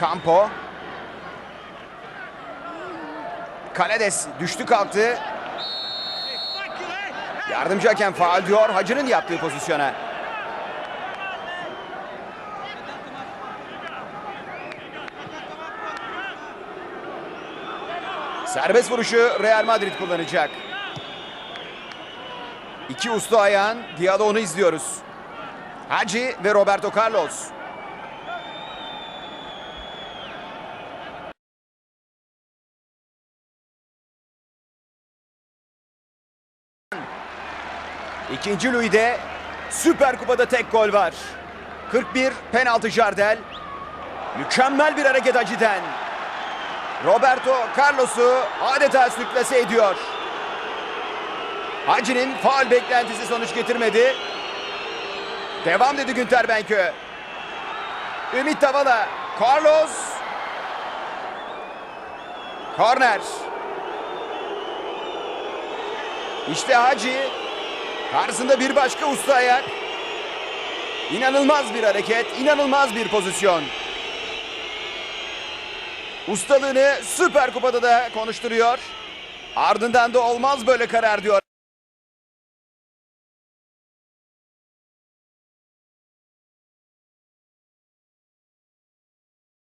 Campo. Kaledes düştü kalktı. Yardımcı hakem faal diyor Hacı'nın yaptığı pozisyona. Serbest vuruşu Real Madrid kullanacak. İki usta ayağın diyaloğunu izliyoruz. Hacı ve Roberto Carlos. İkinci Louis'de Süper Kupa'da tek gol var. 41 penaltı Jardel. Mükemmel bir hareket Hacı'den. Roberto Carlos'u adeta sürklase ediyor. Hacı'nin faal beklentisi sonuç getirmedi. Devam dedi Günter Benkö. Ümit Davala. Carlos. Korner. İşte Hacı. Karşısında bir başka usta ayak. İnanılmaz bir hareket, inanılmaz bir pozisyon. Ustalığını Süper Kupa'da da konuşturuyor. Ardından da olmaz böyle karar diyor.